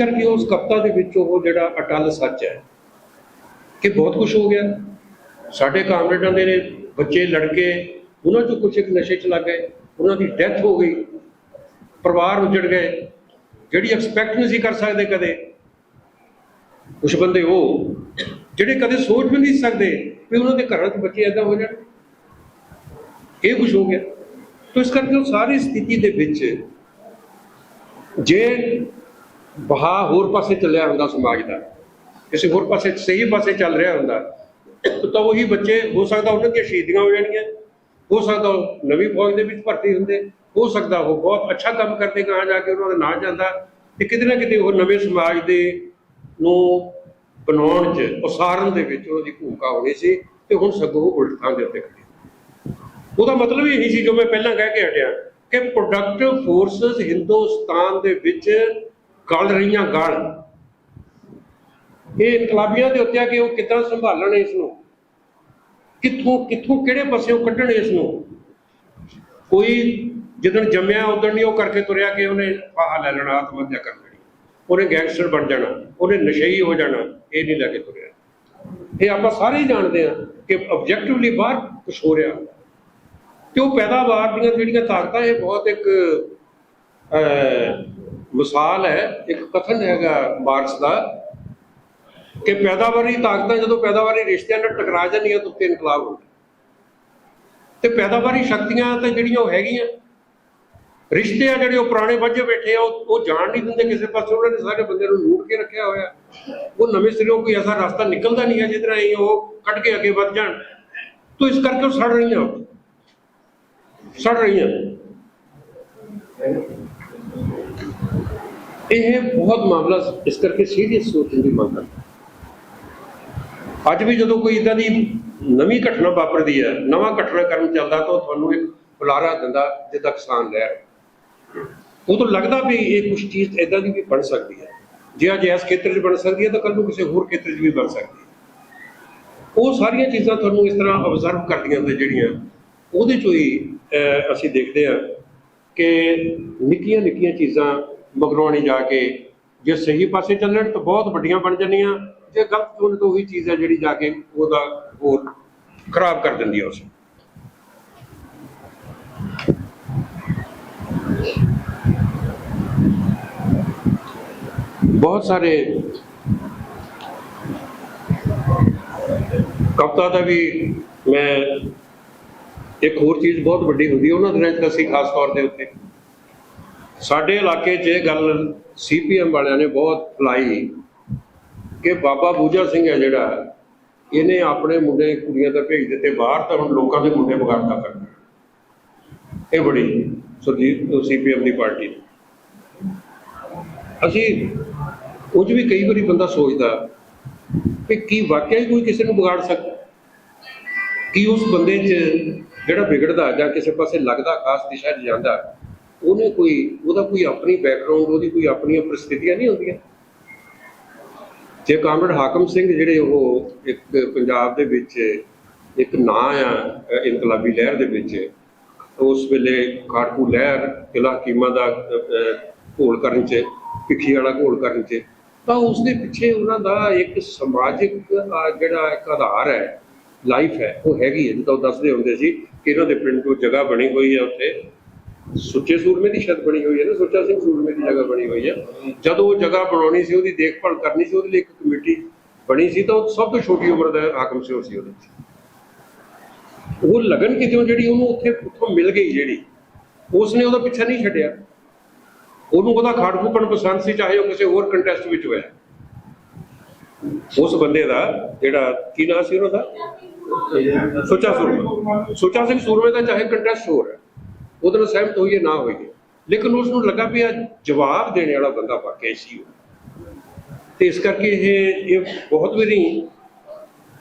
ਕਰਕੇ ਉਸ ਕਵਿਤਾ ਦੇ ਵਿੱਚ ਉਹ ਜਿਹੜਾ ਅਟਲ ਸੱਚ ਹੈ, ਕਿ ਬਹੁਤ ਕੁਝ ਹੋ ਗਿਆ। ਸਾਡੇ ਕਾਮਰੇਡਾਂ ਦੇ ਬੱਚੇ, ਲੜਕੇ, ਉਹਨਾਂ ਚੋਂ ਕੁਝ ਇੱਕ ਨਸ਼ੇ 'ਚ ਲੱਗ ਗਏ, ਉਹਨਾਂ ਦੀ ਡੈਥ ਹੋ ਗਈ, ਪਰਿਵਾਰ ਉਜੜ ਗਏ। ਜਿਹੜੀ ਐਕਸਪੈਕਟ ਨਹੀਂ ਸੀ ਕਰ ਸਕਦੇ ਕਦੇ ਕੁਝ ਬੰਦੇ ਉਹ, ਜਿਹੜੇ ਕਦੇ ਸੋਚ ਵੀ ਨਹੀਂ ਸਕਦੇ ਵੀ ਉਹਨਾਂ ਦੇ ਘਰਾਂ 'ਚ ਬੱਚੇ ਐਦਾਂ ਹੋ ਜਾਣ। ਇਹ ਕੁਝ ਹੋ ਗਿਆ। ਤੋ ਇਸ ਕਰਕੇ ਉਹ ਸਾਰੀ ਸਥਿਤੀ ਦੇ ਵਿੱਚ ਜੇ ਬਹਾ ਹੋਰ ਪਾਸੇ ਚੱਲਿਆ ਹੁੰਦਾ ਸਮਾਜ ਦਾ। ਕਿਸੇ ਹੋਰ ਪਾਸੇ ਸਹੀ ਪਾਸੇ ਚੱਲ ਰਿਹਾ ਹੁੰਦਾ। ਤਾਂ ਉਹੀ ਬੱਚੇ, ਹੋ ਸਕਦਾ ਉਹਨਾਂ ਦੀਆਂ ਸ਼ਹੀਦੀਆਂ ਹੋ ਜਾਣਗੀਆਂ। ਹੋ ਸਕਦਾ ਨਵੀਂ ਫੌਜ ਦੇ ਵਿੱਚ ਭਰਤੀ ਹੁੰਦੇ। ਹੋ ਸਕਦਾ ਉਹ ਬਹੁਤ ਅੱਛਾ ਕੰਮ ਕਰਦੇ ਕਹਾਂ ਜਾ ਕੇ ਉਹਨਾਂ ਦਾ ਨਾਂ ਜਾਂਦਾ ਤੇ ਕਿਤੇ ਨਾ ਕਿਤੇ ਉਹ ਨਵੇਂ ਸਮਾਜ ਦੇ ਨੂੰ ਬਣਾਉਣ 'ਚ, ਉਸਾਰਨ ਦੇ ਵਿੱਚ ਉਹਨਾਂ ਦੀ ਭੂਮਿਕਾ ਹੋਣੀ ਸੀ ਤੇ ਹੁਣ ਸਗੋਂ ਉਹ ਉਲਟ ਥਾਂ ਦੇ ਉੱਤੇ ਖੜੀ ਉਹਦਾ ਮਤਲਬ ਇਹ ਨਹੀਂ ਸੀ ਜੋ ਮੈਂ ਪਹਿਲਾਂ ਕਹਿ ਕੇ ਹਟਿਆ ਕਿ ਪ੍ਰੋਡਕਟਿਵ ਫੋਰਸਸ ਹਿੰਦੁਸਤਾਨ ਦੇ ਵਿੱਚ ਗਲ ਰਹੀਆਂ ਗਲ। ਇਹ ਇਨਕਲਾਬੀਆਂ ਦੇ ਉੱਤੇ ਆ ਕਿ ਉਹ ਕਿੱਦਾਂ ਸੰਭਾਲਣ ਇਸ ਨੂੰ? ਕਿੱਥੋਂ ਕਿੱਥੋਂ ਕਿਹੜੇ ਪਾਸਿਓਂ ਕੱਢਣ ਇਸ ਨੂੰ? ਕੋਈ ਜਿੱਦਣ ਜੰਮਿਆ ਉਦੋਂ ਨਹੀਂ ਉਹ ਕਰਕੇ ਤੁਰਿਆ ਕਿ ਉਹਨੇ ਫਾਹਾ ਲੈ ਲੈਣਾ ਆਤਮ ਕਰ ਲੈਣੀ। ਉਹਨੇ ਗੈਂਗਸਟਰ ਬਣ ਜਾਣਾ ਉਹਨੇ ਨਸ਼ਈ ਹੋ ਜਾਣਾ ਇਹ ਨਹੀਂ ਲੈ ਕੇ ਤੁਰਿਆ। ਇਹ ਆਪਾਂ ਸਾਰੇ ਹੀ ਜਾਣਦੇ ਆ ਕਿ ਆਬਜੈਕਟਿਵਲੀ ਬਾਹਰ ਕੁਝ ਹੋ ਰਿਹਾ। ਤੇ ਉਹ ਪੈਦਾਵਾਰ ਦੀਆਂ ਜਿਹੜੀਆਂ ਤਾਕਤਾਂ ਇਹ ਬਹੁਤ ਇੱਕ ਅਹ, ਮਿਸਾਲ ਹੈ, ਇੱਕ ਕਥਨ ਹੈਗਾ ਮਾਰਕਸ ਦਾ, ਕਿ ਪੈਦਾਵਾਰੀ ਤਾਕਤਾਂ ਜਦੋਂ ਪੈਦਾਵਾਰੀ ਰਿਸ਼ਤਿਆਂ ਨਾਲ ਟਕਰਾ ਜਾਂਦੀਆਂ ਤਾਂ ਉੱਤੇ ਇਨਕਲਾਬ ਹੁੰਦਾ। ਤੇ ਪੈਦਾਵਾਰੀ ਸ਼ਕਤੀਆਂ ਤਾਂ ਜਿਹੜੀਆਂ ਉਹ ਹੈਗੀਆਂ। ਰਿਸ਼ਤੇ ਆ ਜਿਹੜੇ ਉਹ ਪੁਰਾਣੇ ਵੱਜੇ ਬੈਠੇ ਆ, ਉਹ ਜਾਣ ਨਹੀਂ ਦਿੰਦੇ ਕਿਸੇ ਪਾਸੇ, ਉਹਨਾਂ ਨੇ ਸਾਰੇ ਬੰਦੇ ਨੂੰ ਲੂਟ ਕੇ ਰੱਖਿਆ ਹੋਇਆ। ਉਹ ਨਵੇਂ ਸਿਰੋਂ ਕੋਈ ਐਸਾ ਰਸਤਾ ਨਿਕਲਦਾ ਨਹੀਂ ਹੈ ਜਿਹਦੇ ਰਾਹੀਂ ਉਹ ਕੱਢ ਕੇ ਅੱਗੇ ਵੱਧ ਜਾਣ। ਤੋ ਇਸ ਕਰਕੇ ਉਹ ਸੜ ਰਹੀਆਂ। ਸੜ ਰਹੀਆਂ। ਇਹ ਬਹੁਤ ਮਾਮਲਾ ਇਸ ਕਰਕੇ ਸੀਰੀਅਸ ਸੋਚਣ ਦੀ ਮੰਗ ਕਰਦਾ ਅੱਜ ਵੀ ਜਦੋਂ ਕੋਈ ਇਦਾਂ ਦੀ ਨਵੀਂ ਘਟਨਾ ਵਾਪਰਦੀ ਹੈ, ਨਵਾਂ ਘਟਨਾ ਘਟਨਾਕ੍ਰਮ ਚੱਲਦਾ ਤਾਂ ਉਹ ਤੁਹਾਨੂੰ ਇੱਕ ਬੁਲਾਰਾ ਦਿੰਦਾ, ਜਿੱਦਾਂ ਕਿਸਾਨ ਲੈ ਉਹ ਤੋਂ ਲੱਗਦਾ ਵੀ ਇਹ ਕੁਝ ਚੀਜ਼ ਇਦਾਂ ਦੀ ਵੀ ਬਣ ਸਕਦੀ ਹੈ। ਜੇ ਅੱਜ ਇਸ ਖੇਤਰ 'ਚ ਬਣ ਸਕਦੀ ਹੈ, ਤਾਂ ਕੱਲ ਨੂੰ ਕਿਸੇ ਹੋਰ ਖੇਤਰ 'ਚ ਵੀ ਬਣ ਸਕਦੀ ਹੈ। ਉਹ ਸਾਰੀਆਂ ਚੀਜ਼ਾਂ ਤੁਹਾਨੂੰ ਇਸ ਤਰ੍ਹਾਂ ਆਬਜ਼ਰਵ ਕਰਦੀਆਂ ਨੇ ਜਿਹੜੀਆਂ, ਉਹਦੇ 'ਚੋਂ ਹੀ ਅਸੀਂ ਦੇਖਦੇ ਹਾਂ ਕਿ ਨਿੱਕੀਆਂ ਨਿੱਕੀਆਂ ਚੀਜ਼ਾਂ ਮਗਰੋਂ ਜਾ ਕੇ ਜੇ ਸਹੀ ਪਾਸੇ ਚੱਲਣ ਤਾਂ ਬਹੁਤ ਵੱਡੀਆਂ ਬਣ ਜਾਂਦੀਆਂ। ਜੇ ਗਲਤ ਚੁਣ ਤਾਂ ਉਹੀ ਚੀਜ਼ ਹੈ ਜਿਹੜੀ ਜਾ ਕੇ ਉਹਦਾ ਹੋਰ ਖਰਾਬ ਕਰ ਦਿੰਦੀ ਹੈ ਉਸ ਬਹੁਤ ਸਾਰੇ ਕਵਿਤਾ ਦਾ ਵੀ ਮੈਂ ਇੱਕ ਹੋਰ ਚੀਜ਼ ਬਹੁਤ ਵੱਡੀ ਹੁੰਦੀ ਉਹਨਾਂ ਦਿਨਾਂ 'ਚ ਅਸੀਂ ਖਾਸ ਤੌਰ ਦੇ ਉੱਤੇ ਸਾਡੇ ਇਲਾਕੇ 'ਚ ਇਹ ਗੱਲ ਸੀਪੀਐਮ ਵਾਲਿਆਂ ਨੇ ਬਹੁਤ ਫਲਾਈ ਕਿ ਬਾਬਾ ਬੂਜਾ ਸਿੰਘ ਹੈ ਜਿਹੜਾ, ਇਹਨੇ ਆਪਣੇ ਮੁੰਡੇ, ਕੁੜੀਆਂ ਤਾਂ ਭੇਜ ਦਿੱਤੇ ਬਾਹਰ ਤਾਂ ਹੁਣ ਲੋਕਾਂ ਦੇ ਮੁੰਡੇ ਵਿਗਾੜਦਾ ਕਰਨਾ ਇਹ ਬੜੀ ਸੁਰਜੀਤ ਸੀਪੀਐਮ ਦੀ ਪਾਰਟੀ। ਅਸੀਂ ਕੁਝ ਵੀ ਕਈ ਵਾਰੀ ਬੰਦਾ ਸੋਚਦਾ ਕਿ ਕੀ ਵਾਕਿਆ ਹੀ ਕੋਈ ਕਿਸੇ ਨੂੰ ਵਿਗਾੜ ਸਕਦਾ? ਕੀ ਉਸ ਬੰਦੇ 'ਚ ਜਿਹੜਾ ਵਿਗੜਦਾ ਜਾਂ ਕਿਸੇ ਪਾਸੇ ਲੱਗਦਾ, ਖਾਸ ਦਿਸ਼ਾ 'ਚ ਜਾਂਦਾ ਉਹਨੇ ਕੋਈ, ਉਹਦਾ ਕੋਈ ਆਪਣੀ ਬੈਕਗ੍ਰਾਉਂਡ ਉਹਦੀ ਕੋਈ ਆਪਣੀਆਂ ਪ੍ਰਸਥਿਤੀਆਂ ਨਹੀਂ ਹੁੰਦੀਆਂ। ਜੇ ਕਾਮਰੇਡ ਹਾਕਮ ਸਿੰਘ ਜਿਹੜੇ ਉਹ ਇੱਕ ਪੰਜਾਬ ਦੇ ਵਿੱਚ ਇੱਕ ਨਾਂ ਆ ਇਨਕਲਾਬੀ ਲਹਿਰ ਦੇ ਵਿੱਚ, ਉਸ ਵੇਲੇ ਖਾੜਕੂ ਲਹਿਰ ਕਿਲਾ ਹਕੀਮਾ ਦਾ ਘੋਲ ਕਰਨ ਚ ਪਿੱਖੀ ਵਾਲਾ ਘੋਲ ਕਰਨ ਚ, ਤਾਂ ਉਸ ਦੇ ਪਿੱਛੇ ਉਹਨਾਂ ਦਾ ਇੱਕ ਸਮਾਜਿਕ ਜਿਹੜਾ ਇੱਕ ਆਧਾਰ ਹੈ ਲਾਈਫ ਹੈ, ਉਹ ਹੈਗੀ ਹੈ। ਜਿੱਦਾਂ ਉਹ ਦੱਸਦੇ ਹੁੰਦੇ ਸੀ ਕਿ ਇਹਨਾਂ ਦੇ ਪਿੰਡ ਤੋਂ ਜਗ੍ਹਾ ਬਣੀ ਹੋਈ ਹੈ ਉੱਥੇ। ਸੁੱਚੇ ਸੂਰਮੇ ਦੀ ਛੱਤ ਬਣੀ ਹੋਈ ਹੈ ਨਾ, ਸੁੱਚਾ ਸਿੰਘ ਸੂਰਮੇ ਦੀ ਜਗ੍ਹਾ ਬਣੀ ਹੋਈ ਹੈ। ਜਦੋਂ ਉਹ ਜਗ੍ਹਾ ਬਣਾਉਣੀ ਸੀ, ਉਹਦੀ ਦੇਖਭਾਲ ਕਰਨੀ ਸੀ, ਉਹਦੇ ਲਈ ਇੱਕ ਕਮੇਟੀ ਬਣੀ ਸੀ, ਤਾਂ ਸਭ ਤੋਂ ਛੋਟੀ ਉਮਰ ਦਾ ਹਾਕਮ ਸੀ, ਉਹ ਸੀ ਉਹਦੇ ਉਹ ਲਗਨ ਕਿਤੋਂ ਜਿਹੜੀ ਉਹਨੂੰ ਉੱਥੇ ਉੱਥੋਂ ਮਿਲ ਗਈ ਜਿਹੜੀ, ਉਸਨੇ ਉਹਦਾ ਪਿੱਛਾ ਨਹੀਂ ਛੱਡਿਆ। ਉਹਨੂੰ ਉਹਦਾ ਖਾੜਕੂਪਣ ਪਸੰਦ ਸੀ, ਚਾਹੇ ਉਹ ਕਿਸੇ ਹੋਰ ਕੰਟੈਸਟ ਵਿੱਚ ਹੋਇਆ। ਉਸ ਬੰਦੇ ਦਾ ਜਿਹੜਾ, ਕੀ ਨਾਮ ਸੀ ਉਹਦਾ? ਸੁੱਚਾ ਸੂਰਮੇ। ਸੁੱਚਾ ਸਿੰਘ ਸੂਰਮੇ ਦਾ ਚਾਹੇ ਕੰਟੈਸਟ ਹੋਰ ਹੈ। ਉਹਦੇ ਨਾਲ ਸਹਿਮਤ ਹੋਈਏ, ਨਾ ਹੋਈਏ। ਲੇਕਿਨ ਉਸ ਨੂੰ ਲੱਗਾ ਵੀ ਆ, ਜਵਾਬ ਦੇਣ ਵਾਲਾ ਬੰਦਾ ਵਾਕਿਆ ਸੀ ਉਹ। ਤੇ ਇਸ ਕਰਕੇ ਇਹ ਇਹ ਬਹੁਤ ਵਾਰੀ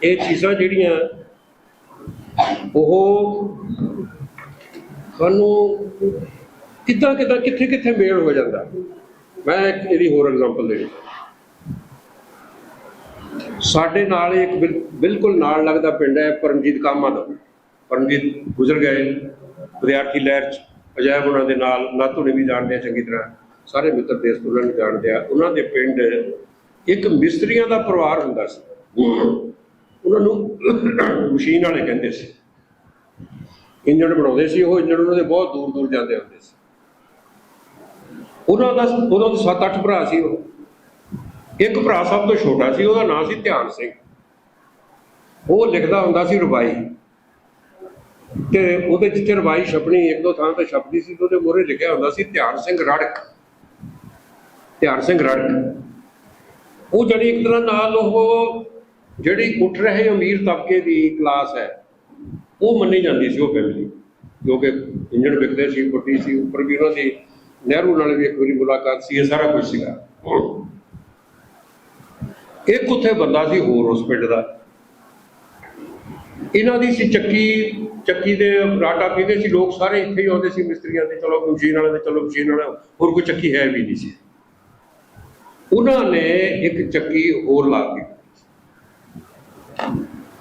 ਇਹ ਚੀਜ਼ਾਂ ਜਿਹੜੀਆਂ, ਉਹ ਸਾਨੂੰ ਕਿੱਦਾਂ ਕਿੱਦਾਂ, ਕਿੱਥੇ ਕਿੱਥੇ ਮੇਲ ਹੋ ਜਾਂਦਾ। ਮੈਂ ਇੱਕ ਇਹਦੀ ਹੋਰ ਐਗਜ਼ਾਮਪਲ ਦੇਣੀ ਸਾਡੇ ਨਾਲ ਇੱਕ ਬਿਲ- ਬਿਲਕੁਲ ਨਾਲ ਲੱਗਦਾ ਪਿੰਡ ਹੈ ਪਰਮਜੀਤ ਕਾਮਾ ਦਾ। ਪਰਮਜੀਤ ਗੁਜ਼ਰ ਗਏ। ਵਿਦਿਆਰਥੀ ਲਹਿਰ ਚ ਅਜਾਇਬ ਉਹਨਾਂ ਦੇ ਨਾਲ ਨਾਤੂ ਨੇ ਵੀ ਜਾਣਦੇ ਆ, ਚੰਗੀ ਤਰ੍ਹਾਂ ਸਾਰੇ ਮਿੱਤਰ ਦੇਸ਼ ਉਹਨਾਂ ਨੂੰ ਜਾਣਦੇ ਆ। ਉਹਨਾਂ ਦੇ ਪਿੰਡ ਇੱਕ ਮਿਸਤਰੀਆਂ ਦਾ ਪਰਿਵਾਰ ਹੁੰਦਾ ਸੀ। ਉਹਨਾਂ ਨੂੰ ਮਸ਼ੀਨ ਵਾਲੇ ਕਹਿੰਦੇ ਸੀ। ਇੰਜਣ ਬਣਾਉਂਦੇ ਸੀ, ਉਹ ਇੰਜਣ ਉਹਨਾਂ ਦੇ ਬਹੁਤ ਦੂਰ ਦੂਰ ਜਾਂਦੇ ਹੁੰਦੇ ਸੀ। ਉਹਨਾਂ ਦਾ, ਉਹਨਾਂ ਦੇ 7-8 ਭਰਾ ਸੀ ਉਹ। ਇੱਕ ਭਰਾ ਸਭ ਤੋਂ ਛੋਟਾ ਸੀ, ਉਹਦਾ ਨਾਂ ਸੀ ਧਿਆਨ ਸਿੰਘ। ਉਹ ਲਿਖਦਾ ਹੁੰਦਾ ਸੀ ਰਬਾਈ। ਤੇ ਉਹਦੇ ਜਿੱਥੇ ਰਬਾਈ ਛਪਣੀ, ਇੱਕ ਦੋ ਥਾਂ ਤੇ ਛਪਦੀ ਸੀ ਤੇ ਉਹਦੇ ਮੋਹਰੇ ਲਿਖਿਆ ਹੁੰਦਾ ਸੀ, ਧਿਆਨ ਸਿੰਘ ਰੜਕ। ਧਿਆਨ ਸਿੰਘ ਰੜਕ। ਉਹ ਜਿਹੜੀ ਇੱਕ ਤਰ੍ਹਾਂ ਨਾਲ ਉਹ ਜਿਹੜੀ ਉੱਠ ਰਹੇ ਅਮੀਰ ਤਬਕੇ ਦੀ ਕਲਾਸ ਹੈ, ਉਹ ਮੰਨੀ ਜਾਂਦੀ ਸੀ ਉਹ ਫੈਮਿਲੀ ਜੋ ਕਿ ਇੰਜਣ ਵਿਕਦੇ ਸੀ ਵੱਡੀ ਸੀ, ਉੱਪਰ ਵੀ ਉਹਨਾਂ ਦੀ ਨਹਿਰੂ ਨਾਲ ਵੀ ਇੱਕ ਵਾਰੀ ਮੁਲਾਕਾਤ ਸੀ, ਇਹ ਸਾਰਾ ਕੁਝ ਸੀਗਾ। ਇੱਕ ਉੱਥੇ ਬੰਦਾ ਸੀ ਹੋਰ ਉਸ ਪਿੰਡ ਦਾ। ਇਹਨਾਂ ਦੀ ਸੀ ਚੱਕੀ ਚੱਕੀ ਦੇ ਰਾਟਾ ਪੀਂਦੇ ਸੀ, ਲੋਕ ਸਾਰੇ ਇੱਥੇ ਹੀ ਆਉਂਦੇ ਸੀ, ਮਿਸਤਰੀਆਂ ਦੇ, ਚਲੋ ਮਸ਼ੀਨ ਵਾਲੇ ਦੇ, ਚਲੋ ਮਸ਼ੀਨ ਵਾਲਾ ਹੋਰ ਕੋਈ ਚੱਕੀ ਹੈ ਵੀ ਨਹੀਂ ਸੀ। ਉਹਨਾਂ ਨੇ ਇੱਕ ਚੱਕੀ ਹੋਰ ਲਾ ਦਿੱਤੀ।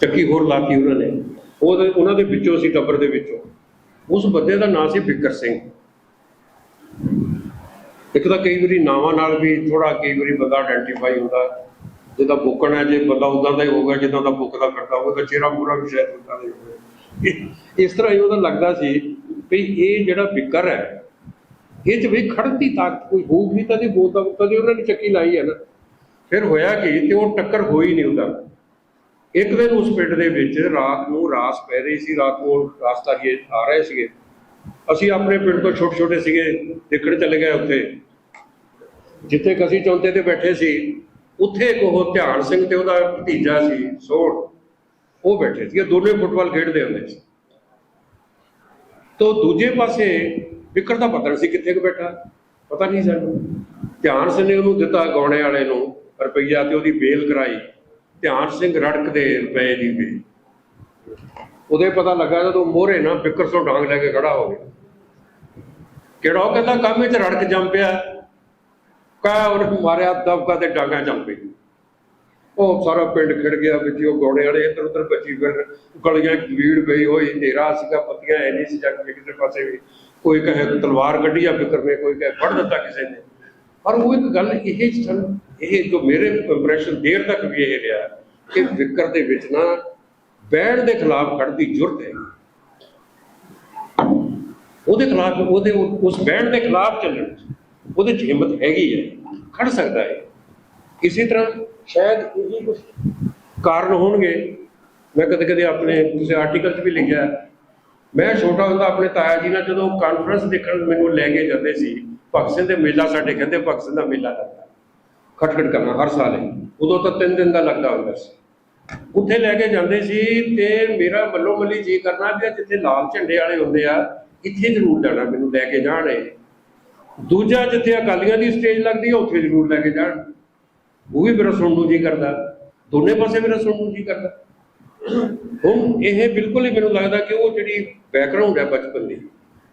ਚੱਕੀ ਹੋਰ ਲਾਤੀ ਉਹਨਾਂ ਨੇ। ਉਹਦੇ, ਉਹਨਾਂ ਦੇ ਵਿੱਚੋਂ ਸੀ, ਟੱਬਰ ਦੇ ਵਿੱਚੋਂ। ਉਸ ਬੰਦੇ ਦਾ ਨਾਮ ਸੀ ਬਿੱਕਰ ਸਿੰਘ। ਇੱਕ ਤਾਂ ਕਈ ਵਾਰੀ ਨਾਵਾਂ ਨਾਲ ਵੀ ਥੋੜਾ ਕਈ ਵਾਰੀ ਬੰਦਾ ਆਇਡੈਂਟੀਫਾਈ ਹੁੰਦਾ। ਜਿਹਦਾ ਬੁੱਕਣਾ ਜੇ ਬੰਦਾ ਉਦਾਂ ਦਾ ਹੀ ਹੋਊਗਾ ਜਿੱਦਾਂ ਦਾ ਬੁੱਕਦਾ ਫਿਰਦਾ ਤਾਂ ਚਿਹਰਾ ਪੂਰਾ ਵੀ ਸ਼ਾਇਦ ਉਦਾਂ ਦਾ ਹੀ ਹੋਵੇ ਇਸ ਤਰ੍ਹਾਂ ਹੀ ਉਹਦਾ ਲੱਗਦਾ ਸੀ ਵੀ ਇਹ ਜਿਹੜਾ ਬਿੱਕਰ ਹੈ, ਇਹ ਚ ਵੀ ਖੜਨ ਦੀ ਤਾਕਤ ਕੋਈ ਹੋਊਗੀ ਤਾਂ ਨਹੀਂ, ਬੋਲਦਾ ਕਦੇ ਉਹਨਾਂ ਨੇ ਚੱਕੀ ਲਾਈ ਹੈ ਨਾ। ਫਿਰ ਹੋਇਆ ਕੀ ਤੇ ਉਹ ਟੱਕਰ ਹੋਈ ਨਹੀਂ ਉਹਦਾ। ਇੱਕ ਦਿਨ ਉਸ ਪਿੰਡ ਦੇ ਵਿੱਚ ਰਾਤ ਨੂੰ ਰਾਸ ਪੈ ਰਹੀ ਸੀ, ਰਾਤ ਨੂੰ ਰਾਸਤਾਰੀਏ ਆ ਰਹੇ ਸੀਗੇ। ਅਸੀਂ ਆਪਣੇ ਪਿੰਡ ਤੋਂ ਛੋਟੇ ਛੋਟੇ ਸੀਗੇ, ਦੇਖਣ ਚਲੇ ਗਏ ਉੱਥੇ। ਜਿੱਥੇ ਕਸੀ ਚੌਂਤੇ ਤੇ ਬੈਠੇ ਸੀ, ਉੱਥੇ ਇੱਕ ਉਹ ਧਿਆਨ ਸਿੰਘ ਤੇ ਉਹਦਾ ਭਤੀਜਾ ਸੀ, ਸੋਹਣ। ਉਹ ਬੈਠੇ ਸੀ ਦੋਨੇ ਫੁੱਟਬਾਲ ਖੇਡਦੇ ਹੁੰਦੇ ਸੀ। ਤੋਂ ਦੂਜੇ ਪਾਸੇ ਵਿਕਰ ਦਾ ਪਤਾ ਸੀ, ਕਿੱਥੇ ਕੁ ਬੈਠਾ? ਪਤਾ ਨਹੀਂ ਸਾਨੂੰ ਧਿਆਨ ਸਿੰਘ ਨੇ ਉਹਨੂੰ ਦਿੱਤਾ ਗਾਉਣੇ ਵਾਲੇ ਨੂੰ ਰੁਪਈਆ ਤੇ ਉਹਦੀ ਬੇਲ ਕਰਾਈ। ਧਿਆਨ ਸਿੰਘ ਰੜਕਦੇ ਰੁਪਏ ਦੀ ਬੇਲ। ਉਹਦੇ ਪਤਾ ਲੱਗਾ ਜਦੋਂ ਮੋਹਰੇ ਨਾ ਬਿਕਰ ਤੋਂ ਡਾਂਗ ਲੈ ਕੇ ਖੜਾ ਹੋ ਗਿਆ। ਕਿਹੜਾ ਉਹ ਕਹਿੰਦਾ, ਕੰਮ ਵਿੱਚ ਰੜਕ ਜੰਮ ਪਿਆ। ਕਾ ਉਹਨੇ ਮਾਰਿਆ, ਦਬਕਾ ਤੇ ਡਾਂਗਾ ਜੰਮ ਪਈ ਉਹ ਸਾਰਾ ਪਿੰਡ ਖਿੜ ਗਿਆ ਵਿੱਚ ਉਹ ਗੋੜੇ ਵਾਲੇ ਇੱਧਰ ਉੱਧਰ ਬੱਚੀ ਫਿਰ ਗਲੀਆਂ ਭੀੜ ਪਈ ਹੋਈ ਹਨੇਰਾ ਸੀਗਾ, ਪੱਤੀਆਂ ਐ ਨਹੀਂ ਸੀ ਜੱਗ ਕਿਸੇ ਪਾਸੇ ਵੀ। ਕੋਈ ਕਹੇ ਤਲਵਾਰ ਕੱਢੀ ਆ ਫਿਕਰ ਨੇ ਕੋਈ ਕਹੇ ਫੜ ਦਿੱਤਾ ਕਿਸੇ ਨੇ। ਪਰ ਉਹ ਇੱਕ ਗੱਲ ਇਹ ਸਨ, ਇਹ ਜੋ ਮੇਰੇ ਇੰਪ੍ਰੈਸ਼ਨ ਦੇਰ ਤੱਕ ਵੀ ਇਹ ਰਿਹਾ ਕਿ ਫਿਕਰ ਦੇ ਵਿੱਚ ਨਾ ਬੈਣ ਦੇ ਖਿਲਾਫ ਖੜ੍ਹਨ ਦੀ ਜ਼ਰੂਰਤ ਹੈ। ਉਹਦੇ ਖਿਲਾਫ, ਉਹਦੇ ਉਸ ਬੈਣ ਦੇ ਖਿਲਾਫ ਚੱਲਣ ਉਹਦੇ 'ਚ ਹਿੰਮਤ ਹੈਗੀ ਹੈ, ਖੜ ਸਕਦਾ ਹੈ। ਇਸੇ ਤਰ੍ਹਾਂ ਸ਼ਾਇਦ ਇਹੀ ਕੁਝ ਕਾਰਨ ਹੋਣਗੇ। ਮੈਂ ਕਦੇ ਕਦੇ ਆਪਣੇ ਕਿਸੇ ਆਰਟੀਕਲ 'ਚ ਵੀ ਲਿਖਿਆ ਮੈਂ ਛੋਟਾ ਹੁੰਦਾ ਆਪਣੇ ਤਾਇਆ ਜੀ ਨਾਲ ਜਦੋਂ ਕਾਨਫਰੰਸ ਦੇਖਣ ਮੈਨੂੰ ਲੈ ਕੇ ਜਾਂਦੇ ਸੀ, ਭਗਤ ਸਿੰਘ ਦੇ ਮੇਲਾ ਸਾਡੇ ਕਹਿੰਦੇ ਭਗਤ ਸਿੰਘ ਦਾ ਮੇਲਾ ਲੱਗਦਾ। ਖਟਖਟ ਕਰਨਾ ਹਰ ਸਾਲ ਹੀ ਉਦੋਂ ਤਾਂ ਤਿੰਨ ਦਿਨ ਦਾ ਲੱਗਦਾ ਹੁੰਦਾ ਸੀ। ਉੱਥੇ ਲੈ ਕੇ ਜਾਂਦੇ ਸੀ ਤੇ ਮੇਰਾ ਮੱਲੋ ਮੱਲੀ ਜੀ ਕਰਨਾ ਵੀ ਜਿੱਥੇ ਲਾਲ ਝੰਡੇ ਵਾਲੇ ਹੁੰਦੇ ਆ, ਇੱਥੇ ਜ਼ਰੂਰ ਜਾਣਾ ਮੈਨੂੰ ਲੈ ਕੇ ਜਾਣ ਇਹ। ਦੂਜਾ ਜਿੱਥੇ ਅਕਾਲੀਆਂ ਦੀ ਸਟੇਜ ਲੱਗਦੀ ਹੈ ਉੱਥੇ ਜ਼ਰੂਰ ਲੈ ਕੇ ਜਾਣ। ਉਹ ਵੀ ਮੇਰਾ ਸੁਣਨ ਨੂੰ ਜੀ ਕਰਦਾ। ਦੋਨੇ ਪਾਸੇ ਮੇਰਾ ਸੁਣਨ ਨੂੰ ਜੀ ਕਰਦਾ। ਹੁਣ ਇਹ ਬਿਲਕੁਲ ਹੀ ਮੈਨੂੰ ਲੱਗਦਾ ਕਿ ਉਹ ਜਿਹੜੀ ਬੈਕਗ੍ਰਾਉਂਡ ਹੈ ਬਚਪਨ ਦੀ,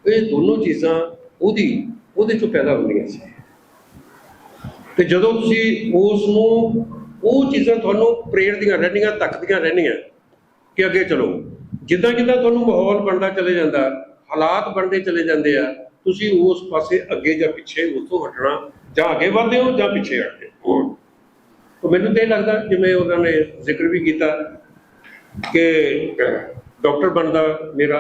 ਇਹ ਦੋਨੋਂ ਚੀਜ਼ਾਂ ਉਹਦੀ, ਉਹਦੇ ਚੋਂ ਪੈਦਾ ਹੁੰਦੀਆਂ ਸੀ। ਤੇ ਜਦੋਂ ਤੁਸੀਂ ਉਸ ਨੂੰ ਉਹ ਚੀਜ਼ਾਂ ਤੁਹਾਨੂੰ ਪ੍ਰੇਰਦੀਆਂ ਰਹਿਣੀਆਂ ਤੱਕਦੀਆਂ ਰਹਿਣੀਆਂ ਕਿ ਅੱਗੇ ਚਲੋ। ਜਿੱਦਾਂ ਜਿੱਦਾਂ ਤੁਹਾਨੂੰ ਮਾਹੌਲ ਬਣਦਾ ਚਲੇ ਜਾਂਦਾ, ਹਾਲਾਤ ਬਣਦੇ ਚਲੇ ਜਾਂਦੇ ਆ, ਤੁਸੀਂ ਉਸ ਪਾਸੇ ਅੱਗੇ ਜਾਂ ਪਿੱਛੇ ਉਤੋਂ ਹਟਣਾ, ਜਾਂ ਅੱਗੇ ਵਧਦੇ ਹੋ ਜਾਂ ਪਿੱਛੇ ਹਟਦੇ ਹੋ। ਤਾਂ ਮੈਨੂੰ ਤੇ ਲੱਗਦਾ, ਜਿਵੇਂ ਉਹਨਾਂ ਨੇ ਜ਼ਿਕਰ ਵੀ ਕੀਤਾ ਕਿ ਡਾਕਟਰ ਬਣਦਾ ਮੇਰਾ,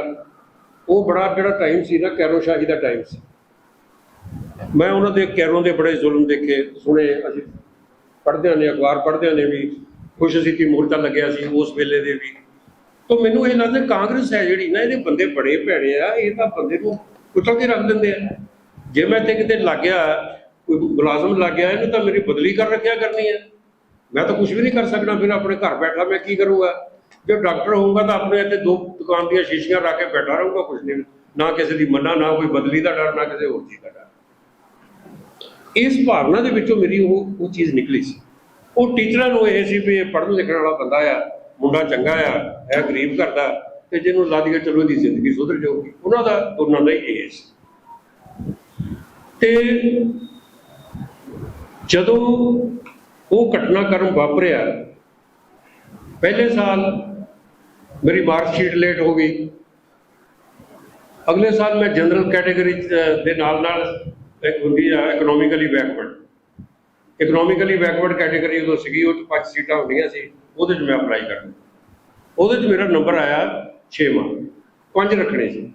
ਉਹ ਬੜਾ ਜਿਹੜਾ ਟਾਈਮ ਸੀ ਨਾ, ਕੈਰੋ ਸ਼ਾਹੀ ਦਾ ਟਾਈਮ ਸੀ। ਮੈਂ ਉਹਨਾਂ ਦੇ ਕੈਰੋਂ ਦੇ ਬੜੇ ਜ਼ੁਲਮ ਦੇਖੇ, ਸੁਣੇ, ਅਸੀਂ ਪੜ੍ਹਦਿਆਂ ਨੇ ਅਖਬਾਰ ਪੜ੍ਹਦੇ ਨੇ ਵੀ, ਖੁਸ਼ ਸੀ ਕਿ ਮੋਰਚਾ ਲੱਗਿਆ ਸੀ ਉਸ ਵੇਲੇ ਦੇ ਵੀ। ਤਾਂ ਮੈਨੂੰ ਇਹ ਲੱਗਦਾ ਕਾਂਗਰਸ ਹੈ ਜਿਹੜੀ ਨਾ, ਇਹਦੇ ਬੰਦੇ ਬੜੇ ਭੈੜੇ ਆ, ਇਹ ਤਾਂ ਬੰਦੇ ਨੂੰ ਕੁੱਟਲ ਕੇ ਰੱਖ ਦਿੰਦੇ ਆ। ਜੇ ਮੈਂ ਤੇ ਕਿਤੇ ਲੱਗ ਗਿਆ, ਕੋਈ ਮੁਲਾਜ਼ਮ ਲੱਗ ਗਿਆ, ਇਹਨੂੰ ਤਾਂ ਮੇਰੀ ਬਦਲੀ ਕਰ ਰੱਖਿਆ ਕਰਨੀ ਹੈ ਮੈਂ ਤਾਂ ਕੁਝ ਵੀ ਨਹੀਂ ਕਰ ਸਕਦਾ ਫਿਰ ਆਪਣੇ ਘਰ ਬੈਠਾ ਮੈਂ ਕੀ ਕਰੂੰਗਾ? ਜੇ ਡਾਕਟਰ ਹੋਊਗਾ ਤਾਂ ਆਪਣੇ ਇੱਥੇ ਦੋ ਦੁਕਾਨ ਦੀਆਂ ਸ਼ੀਸ਼ੀਆਂ ਰੱਖ ਕੇ ਬੈਠਾ ਰਹੂੰਗਾ ਕੁਝ ਨਹੀਂ। ਨਾ ਕਿਸੇ ਦੀ ਮੰਨਾ, ਨਾ ਕੋਈ ਬਦਲੀ ਦਾ ਡਰ, ਨਾ ਕਿਸੇ ਹੋਰ ਚੀਜ਼ ਦਾ ਡਰ। ਇਸ ਭਾਵਨਾ ਦੇ ਵਿੱਚੋਂ ਮੇਰੀ ਉਹ ਉਹ ਚੀਜ਼ ਨਿਕਲੀ ਸੀ। ਉਹ ਟੀਚਰਾਂ ਨੂੰ ਇਹ ਸੀ ਵੀ ਇਹ ਪੜ੍ਹਨ ਲਿਖਣ ਵਾਲਾ ਬੰਦਾ ਆ, ਮੁੰਡਾ ਚੰਗਾ ਆ, ਇਹ ਗਰੀਬ ਘਰ ਦਾ, ਤੇ ਜਿਹਨੂੰ ਲਾ ਦਈਏ ਚਲੋ ਇਹਦੀ ਜ਼ਿੰਦਗੀ ਸੁਧਰ ਜਾਊਗੀ। ਉਹਨਾਂ ਦਾ ਦੋਨਾਂ ਦਾ ਹੀ ਇਹ ਸੀ। ਤੇ ਜਦੋਂ ਉਹ ਘਟਨਾਕ੍ਰਮ ਵਾਪਰਿਆ। ਪਹਿਲੇ ਸਾਲ ਮੇਰੀ ਮਾਰਕ ਸ਼ੀਟ ਲੇਟ ਹੋ ਗਈ। ਅਗਲੇ ਸਾਲ ਮੈਂ ਜਨਰਲ ਕੈਟਾਗਰੀ ਦੇ ਨਾਲ ਨਾਲ ਇੱਕ ਹੁੰਦੀ ਆ economically backward economically backward category ਉਦੋਂ ਸੀਗੀ, ਉਹ 'ਚ ਪੰਜ ਸੀਟਾਂ ਹੁੰਦੀਆਂ ਸੀ, ਉਹਦੇ 'ਚ ਮੈਂ ਅਪਲਾਈ ਕਰਨਾ। ਉਹਦੇ 'ਚ ਮੇਰਾ ਨੰਬਰ ਆਇਆ 6ਵਾਂ ਪੰਜ ਰੱਖਣੇ ਸੀ।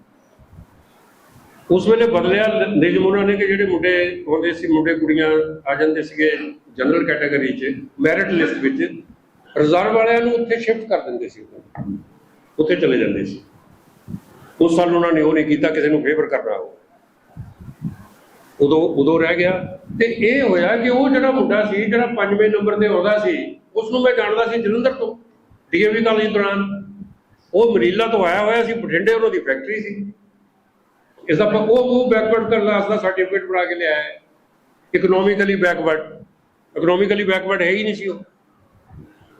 ਉਸ ਵੇਲੇ ਬਦਲਿਆ ਲ- ਨਿਯਮ ਉਹਨਾਂ ਨੇ ਕਿ ਜਿਹੜੇ ਮੁੰਡੇ ਹੁੰਦੇ ਸੀ, ਮੁੰਡੇ ਕੁੜੀਆਂ ਆ ਜਾਂਦੇ ਸੀਗੇ ਜਨਰਲ ਕੈਟਾਗਰੀ 'ਚ ਮੈਰਿਟ ਲਿਸਟ ਵਿੱਚ ਰਿਜ਼ਰਵ ਵਾਲਿਆਂ ਨੂੰ ਉੱਥੇ ਸ਼ਿਫਟ ਕਰ ਦਿੰਦੇ ਸੀ ਉੱਥੇ ਚਲੇ ਜਾਂਦੇ ਸੀ। ਉਸ ਸਾਲ ਉਹਨਾਂ ਨੇ ਉਹ ਨਹੀਂ ਕੀਤਾ, ਕਿਸੇ ਨੂੰ ਫੇਵਰ ਕਰਨਾ ਉਹ ਉਦੋਂ ਉਦੋਂ ਰਹਿ ਗਿਆ। ਤੇ ਇਹ ਹੋਇਆ ਕਿ ਉਹ ਜਿਹੜਾ ਮੁੰਡਾ ਸੀ, ਜਿਹੜਾ ਪੰਜਵੇਂ ਨੰਬਰ ਤੇ ਆਉਂਦਾ ਸੀ ਉਸ ਨੂੰ ਮੈਂ ਜਾਣਦਾ ਸੀ ਜਲੰਧਰ ਤੋਂ ਡੀਏਵੀ ਕਾਲਜ ਦੌਰਾਨ। ਉਹ ਮਰੀਲਾ ਤੋਂ ਆਇਆ ਹੋਇਆ ਸੀ, ਬਠਿੰਡੇ ਉਹਨਾਂ ਦੀ ਫੈਕਟਰੀ ਸੀ। ਇਸ ਦਾ ਉਹ ਉਹ ਬੈਕਵਰਡ ਕਲਾਸ ਦਾ ਸਰਟੀਫਿਕੇਟ ਬਣਾ ਕੇ ਲਿਆਇਆ ਹੈ। ਇਕਨੋਮਿਕਲੀ ਬੈਕਵਰਡ ਇਕਨੋਮਿਕਲੀ ਬੈਕਵਰਡ ਹੈ ਹੀ ਨਹੀਂ ਸੀ ਉਹ।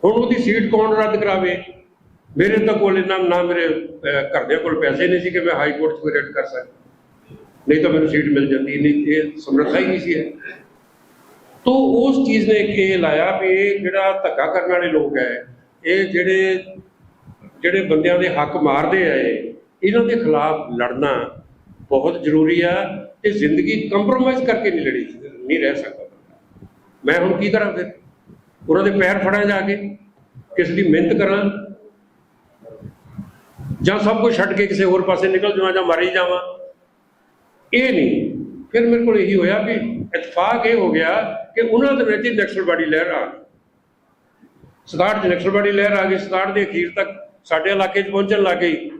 ਹੁਣ ਉਹਦੀ ਸੀਟ ਕੌਣ ਰੱਦ ਕਰਾਵੇ? ਮੇਰੇ ਤਾਂ ਕੋਲ ਇਹਨਾਂ ਨਾ ਮੇਰੇ ਘਰਦਿਆਂ ਕੋਲ ਪੈਸੇ ਨਹੀਂ ਸੀ ਕਿ ਮੈਂ ਹਾਈ ਕੋਰਟ 'ਚ ਕੋਈ ਰਿਟ ਕਰ ਸਕਾਂ। ਨਹੀਂ ਤਾਂ ਮੈਨੂੰ ਸੀਟ ਮਿਲ ਜਾਂਦੀ ਨਹੀਂ ਇਹ ਸਮਰੱਥਾ ਹੀ ਨਹੀਂ ਸੀ ਹੈ ਤੋ ਉਸ ਚੀਜ਼ ਨੇ ਕਿ ਲਾਇਆ ਵੀ ਇਹ ਜਿਹੜਾ ਧੱਕਾ ਕਰਨ ਵਾਲੇ ਲੋਕ ਹੈ, ਇਹ ਜਿਹੜੇ ਜਿਹੜੇ ਬੰਦਿਆਂ ਦੇ ਹੱਕ ਮਾਰਦੇ ਆ ਇਹਨਾਂ ਦੇ ਖਿਲਾਫ ਲੜਨਾ ਬਹੁਤ ਜ਼ਰੂਰੀ ਆ। ਇਹ ਜ਼ਿੰਦਗੀ ਕੰਪਰੋਮਾਈਜ਼ ਕਰਕੇ ਨਹੀਂ ਲੜੀ, ਨਹੀਂ ਰਹਿ ਸਕਦਾ। ਮੈਂ ਹੁਣ ਕੀ ਕਰਾਂ ਫਿਰ? ਉਹਨਾਂ ਦੇ ਪੈਰ ਫੜਾਂ ਜਾ ਕੇ, ਕਿਸ ਦੀ ਮਿਹਨਤ ਕਰਾਂ, ਜਾਂ ਸਭ ਕੁਝ ਛੱਡ ਕੇ ਕਿਸੇ ਹੋਰ ਪਾਸੇ ਨਿਕਲ ਜਾਵਾਂ ਜਾਂ ਮਰ ਜਾਵਾਂ? ਇਹ ਨਹੀਂ। ਫਿਰ ਮੇਰੇ ਕੋਲ ਇਹੀ ਹੋਇਆ ਵੀ ਇਤਫਾਕ ਇਹ ਹੋ ਗਿਆ ਕਿ ਉਹਨਾਂ ਦੇ ਵਿੱਚ ਨਕਸਲਵਾੜੀ ਲਹਿਰ ਆ ਗਈ। 67 ਨਕਸਲਵਾੜੀ ਲਹਿਰ ਆ ਗਈ 67 ਦੇ ਅਖੀਰ ਤੱਕ ਸਾਡੇ ਇਲਾਕੇ 'ਚ ਪਹੁੰਚਣ ਲੱਗ ਗਈ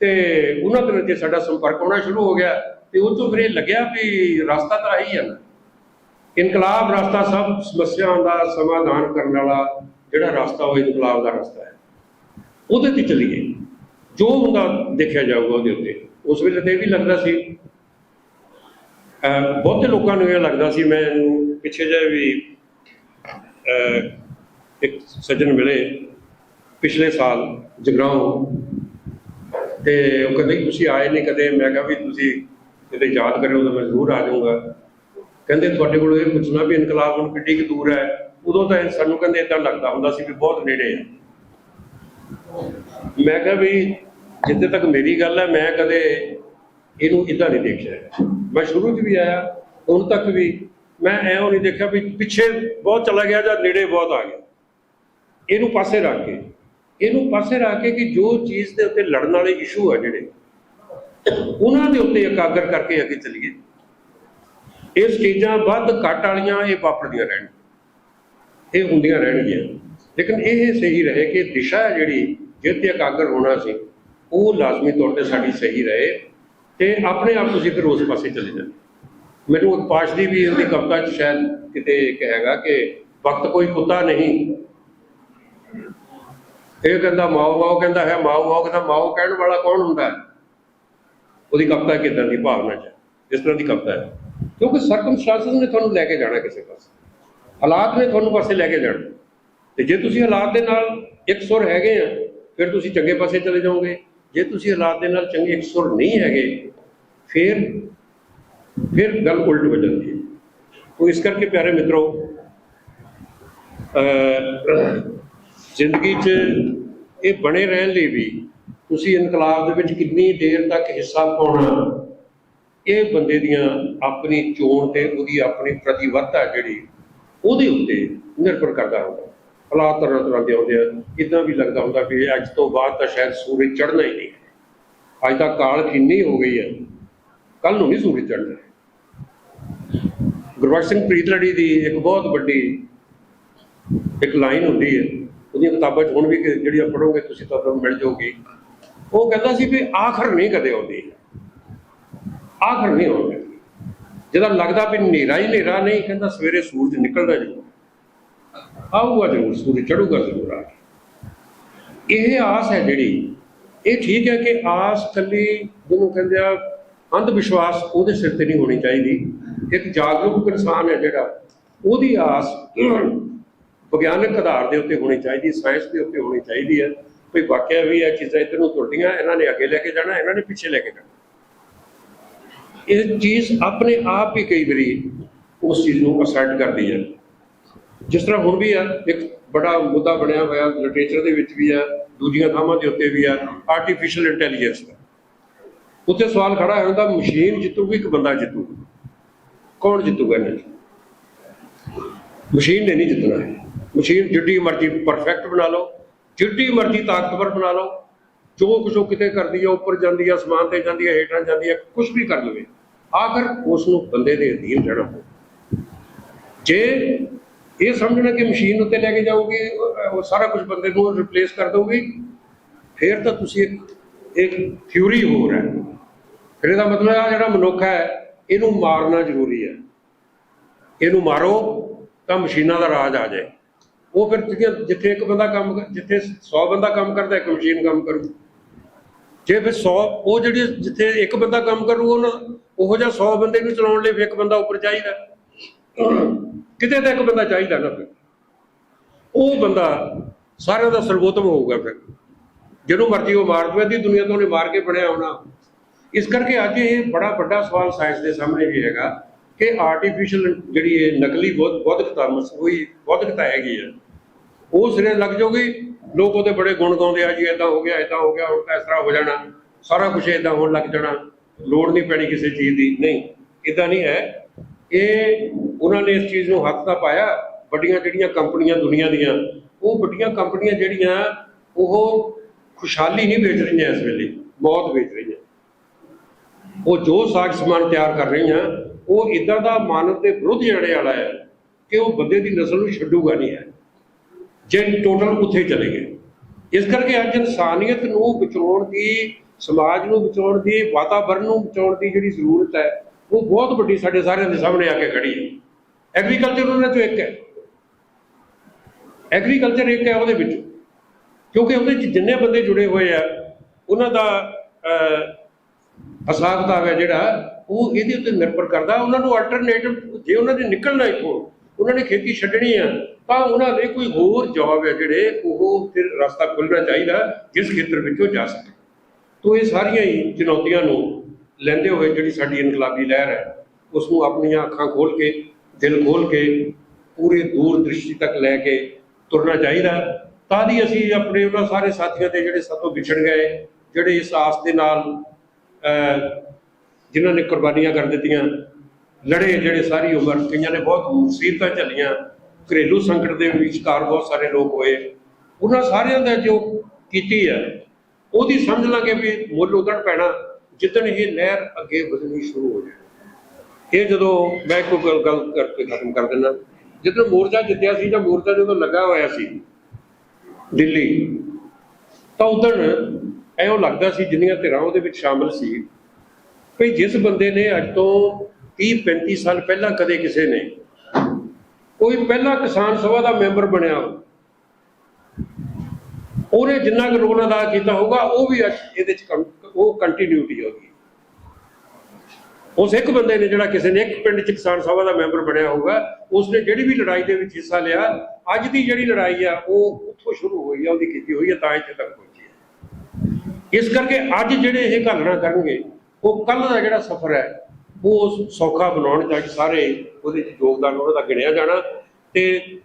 ਤੇ ਉਹਨਾਂ ਦੇ ਵਿੱਚ ਸਾਡਾ ਸੰਪਰਕ ਹੋਣਾ ਸ਼ੁਰੂ ਹੋ ਗਿਆ ਤੇ ਉਹ ਤੋਂ ਫਿਰ ਇਹ ਲੱਗਿਆ ਵੀ ਰਸਤਾ ਤਾਂ ਆਹੀ ਹੈ ਨਾ। ਇਨਕਲਾਬ ਰਸਤਾ ਸਭ ਸਮੱਸਿਆਵਾਂ ਦਾ ਸਮਾਧਾਨ ਕਰਨ ਵਾਲਾ ਜਿਹੜਾ ਰਸਤਾ ਉਹ ਇਨਕਲਾਬ ਦਾ ਰਸਤਾ ਹੈ। ਉਹਦੇ ਤੇ ਚੱਲੀਏ। ਜੋ ਹੁੰਦਾ ਦੇਖਿਆ ਜਾਊਗਾ ਉਹਦੇ ਉੱਤੇ। ਉਸ ਵੇਲੇ ਤੇ ਵੀ ਲੱਗਦਾ ਸੀ। ਬਹੁਤੇ ਲੋਕਾਂ ਨੂੰ ਇਹ ਲੱਗਦਾ ਸੀ, ਮੈਂ ਪਿੱਛੇ ਜਿਹੇ ਵੀ ਇੱਕ ਸੱਜਣ ਮਿਲੇ ਪਿਛਲੇ ਸਾਲ ਜਗਰਾਉਂ। ਤੇ ਉਹ ਕਹਿੰਦੇ, ਤੁਸੀਂ ਆਏ ਨਹੀਂ ਕਦੇ? ਮੈਂ ਕਿਹਾ, ਵੀ ਤੁਸੀਂ ਕਿਤੇ ਯਾਦ ਕਰਿਓ ਤਾਂ ਮੈਂ ਜ਼ਰੂਰ ਆ ਜਾਊਂਗਾ। ਕਹਿੰਦੇ ਤੁਹਾਡੇ ਕੋਲ ਇਹ ਪੁੱਛਣਾ ਵੀ ਇਨਕਲਾਬ ਹੁਣ ਕਿੱਡੀ ਕੁ ਦੂਰ ਹੈ। ਉਦੋਂ ਤਾਂ ਸਾਨੂੰ ਕਹਿੰਦੇ ਇਦਾਂ ਲੱਗਦਾ ਹੁੰਦਾ ਸੀ ਵੀ ਬਹੁਤ ਨੇੜੇ ਹੈ ਮੈਂ ਕਿਹਾ ਵੀ ਜਿੱਥੇ ਤੱਕ ਮੇਰੀ ਗੱਲ ਹੈ, ਮੈਂ ਕਦੇ ਇਹਨੂੰ ਇਦਾਂ ਨਹੀਂ ਦੇਖਿਆ ਮੈਂ ਸ਼ੁਰੂ 'ਚ ਵੀ ਆਇਆ, ਹੁਣ ਤੱਕ ਵੀ ਮੈਂ ਐਉਂ ਨਹੀਂ ਦੇਖਿਆ ਵੀ ਪਿੱਛੇ ਬਹੁਤ ਚਲਾ ਗਿਆ ਜਾਂ ਨੇੜੇ ਬਹੁਤ ਆ ਗਿਆ। ਇਹਨੂੰ ਪਾਸੇ ਰੱਖ ਕੇ, ਇਹਨੂੰ ਪਾਸੇ ਰੱਖ ਕੇ ਕਿ ਜੋ ਚੀਜ਼ ਦੇ ਉੱਤੇ ਲੜਨ ਵਾਲੇ ਇਸ਼ੂ ਆ ਜਿਹੜੇ, ਉਹਨਾਂ ਦੇ ਉੱਤੇ ਇਕਾਗਰ ਕਰਕੇ ਅੱਗੇ ਚੱਲੀਏ। ਇਹ ਚੀਜ਼ਾਂ ਵੱਧ ਘੱਟ ਵਾਲੀਆਂ ਇਹ ਵਾਪਰਦੀਆਂ ਰਹਿਣ। ਇਹ ਹੁੰਦੀਆਂ ਰਹਿਣਗੀਆਂ। ਲੇਕਿਨ ਇਹ ਸਹੀ ਰਹੇ ਕਿ ਦਿਸ਼ਾ ਜਿਹੜੀ ਜਿੱਤੇ ਇਕਾਗਰ ਹੋਣਾ ਸੀ, ਉਹ ਲਾਜ਼ਮੀ ਤੌਰ ਤੇ ਸਾਡੀ ਸਹੀ ਰਹੇ ਤੇ ਆਪਣੇ ਆਪ ਤੁਸੀਂ ਫਿਰ ਉਸ ਪਾਸੇ ਚਲੇ ਜਾਂਦੇ। ਮੈਨੂੰ ਇੱਕ ਪਾਸ਼ਦੀ ਵੀ ਉਹਦੀ ਕਵਿਤਾ ਚ ਸ਼ਾਇਦ ਕਿਤੇ ਕਹੇਗਾ ਕਿ ਵਕਤ ਕੋਈ ਕੁੱਤਾ ਨਹੀਂ। ਇਹ ਕਹਿੰਦਾ ਮਾਓ ਮਾਓ ਕਹਿੰਦਾ ਹੈ, ਮਾਓ ਮਾਓ ਕਹਿੰਦਾ ਮਾਓ ਕਹਿਣ ਵਾਲਾ ਕੌਣ ਹੁੰਦਾ? ਹੈ ਉਹਦੀ ਕਵਿਤਾ ਕਿਦਾਂ ਦੀ ਭਾਵਨਾ ਚ? ਇਸ ਤਰ੍ਹਾਂ ਦੀ ਕਵਿਤਾ ਹੈ। ਕਿਉਂਕਿ ਸਰਕਮਸਟੈਂਸਸ ਨੇ ਤੁਹਾਨੂੰ ਲੈ ਕੇ ਜਾਣਾ ਕਿਸੇ ਪਾਸੇ। ਹਾਲਾਤ ਨੇ ਤੁਹਾਨੂੰ ਪਾਸੇ ਲੈ ਕੇ ਜਾਣਾ। ਤੇ ਜੇ ਤੁਸੀਂ ਹਾਲਾਤ ਦੇ ਨਾਲ ਇੱਕ ਸੁਰ ਹੈਗੇ ਆ ਫਿਰ ਤੁਸੀਂ ਚੰਗੇ ਪਾਸੇ ਚਲੇ ਜਾਓਗੇ। ਜੇ ਤੁਸੀਂ ਹਾਲਾਤ ਦੇ ਨਾਲ ਚੰਗੇ ਇੱਕ ਸੁਰ ਨਹੀਂ ਹੈਗੇ ਫਿਰ ਫਿਰ ਗੱਲ ਉਲਟ ਹੋ ਜਾਂਦੀ ਹੈ। ਉਹ ਇਸ ਕਰਕੇ ਪਿਆਰੇ ਮਿੱਤਰੋ ਅਹ, ਜ਼ਿੰਦਗੀ 'ਚ ਇਹ ਬਣੇ ਰਹਿਣ ਲਈ ਵੀ ਤੁਸੀਂ ਇਨਕਲਾਬ ਦੇ ਵਿੱਚ ਕਿੰਨੀ ਦੇਰ ਤੱਕ ਹਿੱਸਾ ਪਾਉਣਾ ਇਹ ਬੰਦੇ ਦੀਆਂ ਆਪਣੀ ਚੋਣ ਤੇ ਉਹਦੀ ਆਪਣੀ ਪ੍ਰਤੀਬੱਧਤਾ ਜਿਹੜੀ, ਉਹਦੇ ਉੱਤੇ ਨਿਰਭਰ ਕਰਦਾ ਹੁੰਦਾ। ਹਾਲਾਤ ਤਰ੍ਹਾਂ ਤਰ੍ਹਾਂ ਦੇ ਆਉਂਦੇ ਆ। ਇਦਾਂ ਵੀ ਲੱਗਦਾ ਹੁੰਦਾ ਵੀ ਅੱਜ ਤੋਂ ਬਾਅਦ ਤਾਂ ਸ਼ਾਇਦ ਸੂਰਜ ਚੜ੍ਹਨਾ ਹੀ ਨਹੀਂ। ਅੱਜ ਤਾਂ ਕਾਲ ਕਿੰਨੀ ਹੋ ਗਈ ਹੈ ਕੱਲ ਨੂੰ ਨਹੀਂ ਸੂਰਜ ਚੜ੍ਹਨਾ ਗੁਰਬਖਸ਼ ਸਿੰਘ ਪ੍ਰੀਤਲੜੀ ਦੀ ਇੱਕ ਬਹੁਤ ਵੱਡੀ ਇੱਕ ਲਾਈਨ ਹੁੰਦੀ ਹੈ। ਉਹਦੀਆਂ ਕਿਤਾਬਾਂ 'ਚ ਹੁਣ ਵੀ ਜਿਹੜੀਆਂ ਪੜੋਗੇ ਤੁਸੀਂ ਤਾਂ ਤੁਹਾਨੂੰ ਮਿਲ ਜਾਊਗੀ ਉਹ ਕਹਿੰਦਾ ਸੀ ਵੀ ਆਖਰ ਨਹੀਂ ਕਦੇ ਆਉਂਦੀ। ਆਖਰ ਨਹੀਂ ਆਉਂਦੀ ਜਦੋਂ ਲੱਗਦਾ ਵੀ ਹਨੇਰਾ ਹੀ ਹਨੇਰਾ ਨਹੀਂ, ਕਹਿੰਦਾ ਸਵੇਰੇ ਸੂਰਜ ਨਿਕਲਦਾ ਜ਼ਰੂਰ। ਆਊਗਾ ਜ਼ਰੂਰ, ਸੂਰਜ ਚੜੂਗਾ ਜ਼ਰੂਰ ਆ ਕੇ। ਇਹ ਆਸ ਹੈ ਜਿਹੜੀ, ਇਹ ਠੀਕ ਹੈ ਕਿ ਆਸ ਕੱਲੀ ਜਿਹਨੂੰ ਕਹਿੰਦੇ ਆ ਅੰਧ ਵਿਸ਼ਵਾਸ ਉਹਦੇ ਸਿਰ ਤੇ ਨਹੀਂ ਹੋਣੀ ਚਾਹੀਦੀ। ਇੱਕ ਜਾਗਰੂਕ ਇਨਸਾਨ ਹੈ ਜਿਹੜਾ, ਉਹਦੀ ਆਸ ਵਿਗਿਆਨਕ ਆਧਾਰ ਦੇ ਉੱਤੇ ਹੋਣੀ ਚਾਹੀਦੀ, ਸਾਇੰਸ ਦੇ ਉੱਤੇ ਹੋਣੀ ਚਾਹੀਦੀ ਹੈ। ਵੀ ਵਾਕਿਆ ਵੀ ਇਹ ਚੀਜ਼ਾਂ ਇੱਧਰ ਨੂੰ ਤੁਰਦੀਆਂ, ਇਹਨਾਂ ਨੇ ਅੱਗੇ ਲੈ ਕੇ ਜਾਣਾ, ਇਹਨਾਂ ਨੇ ਪਿੱਛੇ ਲੈ ਕੇ ਜਾਣਾ। ਇਹ ਚੀਜ਼ ਆਪਣੇ ਆਪ ਹੀ ਕਈ ਵਾਰੀ ਉਸ ਚੀਜ਼ ਨੂੰ ਅਸਰਟ ਕਰਦੀ ਹੈ। ਜਿਸ ਤਰ੍ਹਾਂ ਹੁਣ ਵੀ ਆ, ਇੱਕ ਬੜਾ ਮੁੱਦਾ ਬਣਿਆ ਹੋਇਆ ਲਿਟਰੇਚਰ ਦੇ ਵਿੱਚ ਵੀ ਆ, ਦੂਜੀਆਂ ਥਾਵਾਂ ਦੇ ਉੱਤੇ ਵੀ ਆ ਆਰਟੀਫੀਸ਼ੀਅਲ ਇੰਟੈਲੀਜੈਂਸ ਦਾ। ਉੱਥੇ ਸਵਾਲ ਖੜਾ ਹੁੰਦਾ ਮਸ਼ੀਨ ਜਿੱਤੂਗੀ ਕਿ ਬੰਦਾ ਜਿੱਤੂਗਾ। ਕੌਣ ਜਿੱਤੂਗਾ ਇਹਨਾਂ 'ਚ? ਮਸ਼ੀਨ ਨੇ ਨਹੀਂ ਜਿੱਤਣਾ। ਹੈ ਮਸ਼ੀਨ ਜਿੱਡੀ ਮਰਜ਼ੀ ਪਰਫੈਕਟ ਬਣਾ ਲਓ, ਜਿੱਡੀ ਮਰਜ਼ੀ ਤਾਕਤਵਰ ਬਣਾ ਲਓ। ਜੋ ਕੁਛ ਉਹ ਕਿਤੇ ਕਰਦੀ ਹੈ ਉੱਪਰ ਜਾਂਦੀ ਆ, ਅਸਮਾਨ ਤੇ ਜਾਂਦੀ ਹੈ ਹੇਠਾਂ ਜਾਂਦੀ ਹੈ ਕੁਝ ਵੀ ਕਰ ਲਵੇ। ਆਖਰ ਉਸ ਨੂੰ ਬੰਦੇ ਦੇ ਅਧੀਨ ਰਹਿਣਾ ਪਊ। ਜੇ ਇਹ ਸਮਝਣਾ ਕਿ ਮਸ਼ੀਨ ਉੱਤੇ ਲੈ ਕੇ ਜਾਓਗੇ ਉਹ ਸਾਰਾ ਕੁਝ ਬੰਦੇ ਨੂੰ ਰਿਪਲੇਸ ਕਰ ਦੋਗੇ ਫਿਰ ਤਾਂ ਤੁਸੀਂ ਇੱਕ ਇੱਕ ਥਿਊਰੀ ਹੋਰ ਹੈ। ਫਿਰ ਇਹਦਾ ਮਤਲਬ ਆ ਜਿਹੜਾ ਮਨੁੱਖ ਹੈ, ਇਹਨੂੰ ਮਾਰਨਾ ਜ਼ਰੂਰੀ ਹੈ। ਇਹਨੂੰ ਮਾਰੋ ਤਾਂ ਮਸ਼ੀਨਾਂ ਦਾ ਰਾਜ ਆ ਜਾਏ। ਉਹ ਫਿਰ ਜਿਹੜੀਆਂ- ਜਿੱਥੇ ਇੱਕ ਬੰਦਾ ਕੰਮ ਕਰ- ਜਿੱਥੇ 100 ਬੰਦਾ ਕੰਮ ਕਰਦਾ, ਇੱਕ ਮਸ਼ੀਨ ਕੰਮ ਕਰੂ। ਜੇ ਫਿਰ 100 ਉਹ ਜਿਹੜੀ ਜਿੱਥੇ ਇੱਕ ਬੰਦਾ ਕੰਮ ਕਰੂ ਉਹਨਾਂ, ਉਹੋ ਜਿਹਾ 100 ਬੰਦੇ ਨੂੰ ਚਲਾਉਣ ਲਈ ਫਿਰ ਇੱਕ ਬੰਦਾ ਉੱਪਰ ਚਾਹੀਦਾ। ਕਿਤੇ ਤਾਂ ਇੱਕ ਬੰਦਾ ਚਾਹੀਦਾ ਨਾ ਫਿਰ। ਉਹ ਬੰਦਾ ਸਾਰਿਆਂ ਦਾ ਸਰਵੋਤਮ ਹੋਊਗਾ ਫਿਰ। ਜਿਹਨੂੰ ਮਰਜ਼ੀ ਉਹ ਮਾਰ ਦਵੇ ਦੀ ਦੁਨੀਆ ਤੋਂ ਉਹਨੇ ਮਾਰ ਕੇ ਬਣਿਆ ਹੋਣਾ। ਇਸ ਕਰਕੇ ਅੱਜ ਇਹ ਬੜਾ ਵੱਡਾ ਸਵਾਲ ਸਾਇੰਸ ਦੇ ਸਾਹਮਣੇ ਵੀ ਹੈਗਾ ਕਿ ਆਰਟੀਫੀਸ਼ੀਅਲ ਜਿਹੜੀ ਇਹ ਨਕਲੀ ਬੌਧ ਬੌਧਿਕਤਾ ਮਸੂਈ ਬੌਧਿਕਤਾ ਹੈਗੀ ਹੈ ਉਹ ਸਿਰੇ ਲੱਗ ਜਾਊਗੀ ਲੋਕ ਉਹਦੇ ਬੜੇ ਗੁਣ ਗਾਉਂਦੇ ਆ ਜੀ ਇਦਾਂ ਹੋ ਗਿਆ ਇਦਾਂ ਹੋ ਗਿਆ, ਹੁਣ ਤਾਂ ਇਸ ਤਰ੍ਹਾਂ ਹੋ ਜਾਣਾ, ਸਾਰਾ ਕੁਝ ਇਦਾਂ ਹੋਣ ਲੱਗ ਜਾਣਾ, ਲੋੜ ਨਹੀਂ ਪੈਣੀ ਕਿਸੇ ਚੀਜ਼ ਦੀ, ਨਹੀਂ ਇਦਾਂ ਨਹੀਂ ਹੈ। ਇਹ ਉਹਨਾਂ ਨੇ ਇਸ ਚੀਜ਼ ਨੂੰ ਹੱਥ ਤਾਂ ਪਾਇਆ, ਵੱਡੀਆਂ ਜਿਹੜੀਆਂ ਕੰਪਨੀਆਂ ਦੁਨੀਆ ਦੀਆਂ, ਉਹ ਵੱਡੀਆਂ ਕੰਪਨੀਆਂ ਜਿਹੜੀਆਂ, ਉਹ ਖੁਸ਼ਹਾਲੀ ਨਹੀਂ ਵੇਚ ਰਹੀਆਂ ਇਸ ਵੇਲੇ, ਮੌਤ ਵੇਚ ਰਹੀਆਂ। ਉਹ ਜੋ ਸਾਜ ਸਮਾਨ ਤਿਆਰ ਕਰ ਰਹੀਆਂ, ਉਹ ਇਦਾਂ ਦਾ ਮਾਨਵ ਦੇ ਵਿਰੁੱਧ ਜੜੇ ਵਾਲਾ ਹੈ ਕਿ ਉਹ ਬੰਦੇ ਦੀ ਨਸਲ ਨੂੰ ਛੱਡੂਗਾ ਨਹੀਂ ਹੈ। ਜੇ ਟੋਟਲ ਉੱਥੇ ਚਲੇ ਗਏ। ਇਸ ਕਰਕੇ ਅੱਜ ਇਨਸਾਨੀਅਤ ਨੂੰ ਬਚਾਉਣ ਦੀ ਸਮਾਜ ਨੂੰ ਬਚਾਉਣ ਦੀ ਵਾਤਾਵਰਣ ਨੂੰ ਬਚਾਉਣ ਦੀ ਜਿਹੜੀ ਜ਼ਰੂਰਤ ਹੈ ਉਹ ਬਹੁਤ ਵੱਡੀ ਸਾਡੇ ਸਾਰਿਆਂ ਦੇ ਸਾਹਮਣੇ ਆ ਕੇ ਖੜੀ ਹੈ। ਐਗਰੀਕਲਚਰ ਉਹਨਾਂ ਚੋਂ ਇੱਕ ਹੈ। ਐਗਰੀਕਲਚਰ ਇੱਕ ਹੈ ਉਹਦੇ ਵਿੱਚ। ਕਿਉਂਕਿ ਉਹਦੇ ਚ ਜਿੰਨੇ ਬੰਦੇ ਜੁੜੇ ਹੋਏ ਆ ਉਹਨਾਂ ਦਾ ਅਹ, ਹਿਸਾਬ ਕਿਤਾਬ ਹੈ ਜਿਹੜਾ ਉਹ ਇਹਦੇ ਉੱਤੇ ਨਿਰਭਰ ਕਰਦਾ। ਉਹਨਾਂ ਨੂੰ ਆਲਟਰਨੇਟਿਵ ਜੇ ਉਹਨਾਂ ਦੇ ਨਿਕਲਣਾ ਇੱਥੋਂ ਉਹਨਾਂ ਨੇ ਖੇਤੀ ਛੱਡਣੀ ਆ ਤਾਂ ਉਹਨਾਂ ਲਈ ਕੋਈ ਹੋਰ ਜੌਬ ਹੈ ਜਿਹੜੇ ਉਹ ਫਿਰ ਰਸਤਾ ਖੁੱਲਣਾ ਚਾਹੀਦਾ ਜਿਸ ਖੇਤਰ ਵਿੱਚ ਉਹ ਜਾ ਸਕੇ। ਤੋ ਇਹ ਸਾਰੀਆਂ ਹੀ ਚੁਣੌਤੀਆਂ ਨੂੰ ਲੈਂਦੇ ਹੋਏ ਜਿਹੜੀ ਸਾਡੀ ਇਨਕਲਾਬੀ ਲਹਿਰ ਹੈ ਉਸ ਨੂੰ ਆਪਣੀਆਂ ਅੱਖਾਂ ਖੋਲ ਕੇ ਦਿਲ ਖੋਲ ਕੇ ਪੂਰੇ ਦੂਰ ਦ੍ਰਿਸ਼ਟੀ ਤੱਕ ਲੈ ਕੇ ਤੁਰਨਾ ਚਾਹੀਦਾ ਤਾਂ ਦੀ ਅਸੀਂ ਆਪਣੇ ਉਹਨਾਂ ਸਾਰੇ ਸਾਥੀਆਂ ਦੇ ਜਿਹੜੇ ਸਾਥੋਂ ਵਿਛੜ ਗਏ ਜਿਹੜੇ ਇਸ ਆਸ ਦੇ ਨਾਲ ਅਹ, ਜਿਨ੍ਹਾਂ ਨੇ ਕੁਰਬਾਨੀਆਂ ਕਰ ਦਿੱਤੀਆਂ ਲੜੇ ਜਿਹੜੇ ਸਾਰੀ ਉਮਰ ਕਈਆਂ ਨੇ ਬਹੁਤ ਮੁਸੀਬਤਾਂ ਝੱਲੀਆਂ ਘਰੇਲੂ ਸੰਕਟ ਦੇ ਵਿਚਕਾਰ ਬਹੁਤ ਸਾਰੇ ਲੋਕ ਹੋਏ। ਉਹਨਾਂ ਸਾਰਿਆਂ ਦਾ ਜੋ ਕੀਤੀ ਹੈ ਉਹਦੀ ਸਮਝ ਲਾਂਗੇ ਵੀ ਮੁੱਲ ਉਦਣ ਪੈਣਾ, ਜਿੱਦਣ ਇਹ ਲਹਿਰ ਅੱਗੇ ਵਧਣੀ ਸ਼ੁਰੂ ਹੋ ਜਾਏ। ਇਹ ਜਦੋਂ ਮੈਂ ਕੋਈ ਗੱਲ ਕਰਕੇ ਖਤਮ ਕਰ ਦਿੰਦਾ ਜਦੋਂ ਮੋਰਚਾ ਜਿੱਤਿਆ ਸੀ ਜਾਂ ਮੋਰਚਾ ਜਦੋਂ ਲੱਗਾ ਹੋਇਆ ਸੀ ਦਿੱਲੀ, ਤਾਂ ਉਦੋਂ ਐਂ ਲੱਗਦਾ ਸੀ ਜਿੰਨੀਆਂ ਧਿਰਾਂ ਉਹਦੇ ਵਿੱਚ ਸ਼ਾਮਲ ਸੀ ਵੀ ਜਿਸ ਬੰਦੇ ਨੇ ਅੱਜ ਤੋਂ 30 35 ਸਾਲ ਪਹਿਲਾਂ ਕਦੇ ਕਿਸੇ ਨੇ ਕੋਈ ਪਹਿਲਾ ਕਿਸਾਨ ਸਭਾ ਦਾ ਮੈਂਬਰ ਬਣਿਆ ਹੋਵੇ, ਉਹਨੇ ਜਿੰਨਾ ਕੁ ਰੋਲ ਅਦਾ ਕੀਤਾ ਹੋਊਗਾ ਉਹ ਵੀ ਇਹਦੇ ਚ ਉਹ ਕੰਟੀਨਿਊਟੀ ਹੋਗੀ ਉਸ ਇੱਕ ਬੰਦੇ ਨੇ ਜਿਹੜਾ ਕਿਸੇ ਨੇ ਇੱਕ ਪਿੰਡ ਚ ਕਿਸਾਨ ਸਭਾ ਦਾ ਮੈਂਬਰ ਬਣਿਆ ਹੋਊਗਾ ਉਸਨੇ ਜਿਹੜੀ ਵੀ ਲੜਾਈ ਦੇ ਵਿੱਚ ਹਿੱਸਾ ਲਿਆ ਅੱਜ ਦੀ ਜਿਹੜੀ ਲੜਾਈ ਆ ਉਹ ਉੱਥੋਂ ਸ਼ੁਰੂ ਹੋਈ ਆ ਉਹਦੀ ਕੀਤੀ ਹੋਈ ਆ ਤਾਂ ਇੱਥੇ ਤੱਕ ਪਹੁੰਚੀ ਹੈ ਇਸ ਕਰਕੇ ਅੱਜ ਜਿਹੜੇ ਇਹ ਘਾਲਣਾ ਕਰਨਗੇ ਉਹ ਕੱਲ ਦਾ ਜਿਹੜਾ ਸਫ਼ਰ ਹੈ ਉਹ ਸੌਖਾ ਬਣਾਉਣ ਚ ਸਾਰੇ ਉਹਦੇ ਚ ਯੋਗਦਾਨ ਉਹਨਾਂ ਦਾ ਗਿਣਿਆ ਜਾਣਾ ਤੇ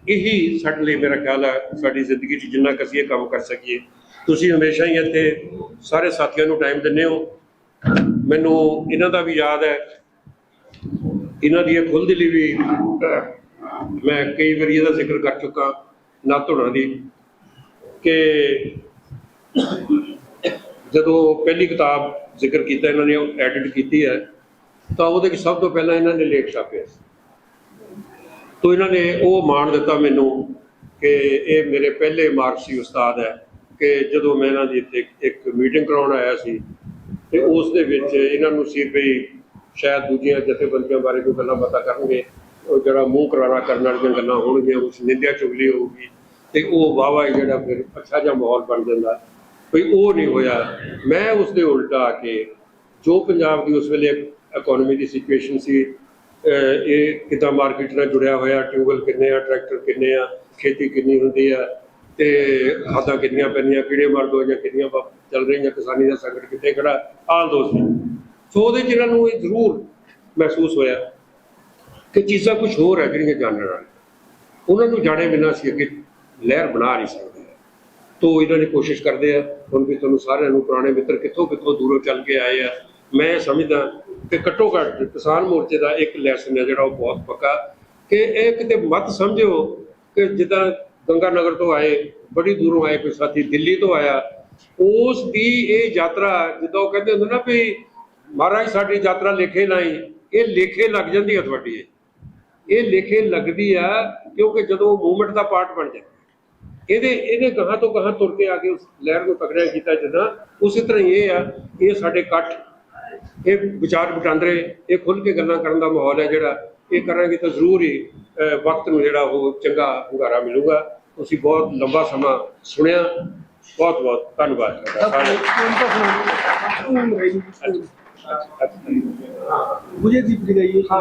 ਇਹੀ ਸਾਡੇ ਲਈ ਮੇਰਾ ਖਿਆਲ ਹੈ ਸਾਡੀ ਜ਼ਿੰਦਗੀ 'ਚ ਜਿੰਨਾ ਕੁ ਅਸੀਂ ਇਹ ਕੰਮ ਕਰ ਸਕੀਏ। ਤੁਸੀਂ ਹਮੇਸ਼ਾ ਹੀ ਇੱਥੇ ਸਾਰੇ ਸਾਥੀਆਂ ਨੂੰ ਟਾਈਮ ਦਿੰਦੇ ਹੋ। ਮੈਨੂੰ ਇਹਨਾਂ ਦਾ ਵੀ ਯਾਦ ਹੈ। ਇਹਨਾਂ ਦੀ ਇਹ ਖੁੱਲ੍ਹ ਦਿਲੀ ਵੀ ਮੈਂ ਕਈ ਵਾਰੀ ਇਹਦਾ ਜ਼ਿਕਰ ਕਰ ਚੁੱਕਾ ਨਾ ਧੁਣਾ ਦੀ ਕਿ ਜਦੋਂ ਪਹਿਲੀ ਕਿਤਾਬ ਜ਼ਿਕਰ ਕੀਤਾ, ਇਹਨਾਂ ਨੇ ਐਡਿਟ ਕੀਤੀ ਹੈ। ਤਾਂ ਉਹਦੇ ਵਿੱਚ ਸਭ ਤੋਂ ਪਹਿਲਾਂ ਇਹਨਾਂ ਨੇ ਲੇਖ ਛਾਪਿਆ ਸੀ। ਇਹਨਾਂ ਨੇ ਉਹ ਮਾਣ ਦਿੱਤਾ ਮੈਨੂੰ ਕਿ ਇਹ ਮੇਰੇ ਪਹਿਲੇ ਮਾਰਕਸੀ ਉਸਤਾਦ ਹੈ ਕਿ ਜਦੋਂ ਮੈਂ ਇਹਨਾਂ ਦੀ ਇੱਥੇ ਇੱਕ ਮੀਟਿੰਗ ਕਰਾਉਣ ਆਇਆ ਸੀ ਤੇ ਉਸ ਦੇ ਵਿੱਚ ਇਹਨਾਂ ਨੂੰ ਸੀ ਵੀ ਸ਼ਾਇਦ ਦੂਜੀਆਂ ਜਥੇਬੰਦੀਆਂ ਬਾਰੇ ਕੋਈ ਗੱਲਾਂ ਪਤਾ ਕਰਨਗੇ, ਉਹ ਜਿਹੜਾ ਮੂੰਹ ਕਰਾਰਾ ਕਰਨ ਵਾਲੀਆਂ ਗੱਲਾਂ ਹੋਣਗੀਆਂ, ਉਸ ਨਿੰਦਿਆ ਚੁਗਲੀ ਹੋਊਗੀ ਤੇ ਉਹ ਵਾਵਾ ਜਿਹੜਾ ਫਿਰ ਅੱਛਾ ਜਿਹਾ ਮਾਹੌਲ ਬਣ ਜਾਂਦਾ। ਵੀ ਉਹ ਨਹੀਂ ਹੋਇਆ। ਮੈਂ ਉਸ ਦੇ ਉਲਟਾ ਆ ਕੇ ਜੋ ਪੰਜਾਬ ਦੀ ਉਸ ਵੇਲੇ ਇਕਨੋਮੀ ਦੀ ਸਿਚੁਏਸ਼ਨ ਸੀ। ਇਹ ਕਿੱਦਾਂ ਮਾਰਕੀਟ ਨਾਲ ਜੁੜਿਆ ਹੋਇਆ ਟਿਊਬਲ ਕਿੰਨੇ ਆ, ਟਰੈਕਟਰ ਕਿੰਨੇ ਆ, ਖੇਤੀ ਕਿੰਨੀ ਹੁੰਦੀ ਆ ਤੇ ਖਾਦਾਂ ਕਿੰਨੀਆਂ ਪੈਂਦੀਆਂ ਕਿਹੜੇ ਮਰਦ ਹੋ ਜਾਂ ਕਿੰਨੀਆਂ ਚੱਲ ਰਹੀਆਂ ਕਿਸਾਨੀ ਦਾ ਸੰਕਟ ਕਿੱਥੇ ਖੜਾ ਆਲ ਦੋਸਤ ਸੋ। ਉਹਦੇ ਚ ਇਹਨਾਂ ਨੂੰ ਇਹ ਜ਼ਰੂਰ ਮਹਿਸੂਸ ਹੋਇਆ ਕਿ ਚੀਜ਼ਾਂ ਕੁਝ ਹੋਰ ਹੈ ਜਿਹੜੀਆਂ ਜਾਣਨ ਵਾਲੀ ਉਹਨਾਂ ਨੂੰ ਜਾਣੇ ਬਿਨਾਂ ਅਸੀਂ ਅੱਗੇ ਲਹਿਰ ਬਣਾ ਨਹੀਂ ਸਕਦੇ। ਤੋ ਇਹਨਾਂ ਨੇ ਕੋਸ਼ਿਸ਼ ਕਰਦੇ ਆ, ਹੁਣ ਵੀ ਤੁਹਾਨੂੰ ਸਾਰਿਆਂ ਨੂੰ ਪੁਰਾਣੇ ਮਿੱਤਰ ਕਿੱਥੋਂ ਕਿੱਥੋਂ ਦੂਰੋਂ ਚੱਲ ਕੇ ਆਏ ਆ। ਮੈਂ ਸਮਝਦਾ ਕਿ ਘੱਟੋ ਘੱਟ ਕਿਸਾਨ ਮੋਰਚੇ ਦਾ ਇੱਕ ਲੈਸਨ ਹੈ ਜਿਹੜਾ ਉਹ ਬਹੁਤ ਪੱਕਾ ਕਿ ਇਹ ਕਿਤੇ ਮਤ ਸਮਝਿਓ ਕਿ ਜਿੱਦਾਂ ਗੰਗਾ ਨਗਰ ਤੋਂ ਆਏ, ਬੜੀ ਦੂਰੋਂ ਆਏ ਕੋਈ ਸਾਥੀ ਦਿੱਲੀ ਤੋਂ ਆਇਆ, ਉਸ ਦੀ ਇਹ ਯਾਤਰਾ ਜਿੱਦਾਂ ਕਹਿੰਦੇ ਹੁੰਦੇ ਨਾ ਵੀ ਮਹਾਰਾਜ ਸਾਡੀ ਯਾਤਰਾ ਲੇਖੇ ਲਾਈ, ਇਹ ਲੇਖੇ ਲੱਗ ਜਾਂਦੀ ਹੈ ਤੁਹਾਡੀ ਇਹ। ਲੇਖੇ ਲੱਗਦੀ ਆ ਕਿਉਂਕਿ ਜਦੋਂ ਮੂਵਮੈਂਟ ਦਾ ਪਾਰਟ ਬਣ ਜਾਂਦਾ। ਇਹਦੇ ਇਹਦੇ ਗਾਹਾਂ ਤੋਂ ਗਾਹਾਂ ਤੁਰ ਕੇ ਆ ਕੇ ਉਸ ਲਹਿਰ ਨੂੰ ਪਕੜਿਆ ਕੀਤਾ ਜਿੱਦਾਂ, ਉਸੇ ਤਰ੍ਹਾਂ ਇਹ ਆ, ਇਹ ਸਾਡੇ ਇਕੱਠ ਇਹ ਵਿਚਾਰ ਵਟਾਂਦਰੇ ਇਹ ਖੁੱਲ ਕੇ ਗੱਲਾਂ ਕਰਨ ਦਾ ਮਾਹੌਲ ਹੈ ਜਿਹੜਾ ਇਹ ਕਰਾਂਗੇ ਤਾਂ ਜ਼ਰੂਰ ਹੀ ਅਹ, ਵਕਤ ਨੂੰ ਜਿਹੜਾ ਉਹ ਚੰਗਾ ਹੁੰਗਾਰਾ ਮਿਲੂਗਾ ਤੁਸੀਂ ਬਹੁਤ ਲੰਬਾ ਸਮਾਂ ਸੁਣਿਆ ਬਹੁਤ ਬਹੁਤ ਧੰਨਵਾਦ ਤੁਹਾਡਾ ਸਾਰਿਆਂ ਦਾ। मुझे दीप दिखाइए ਹਾਂ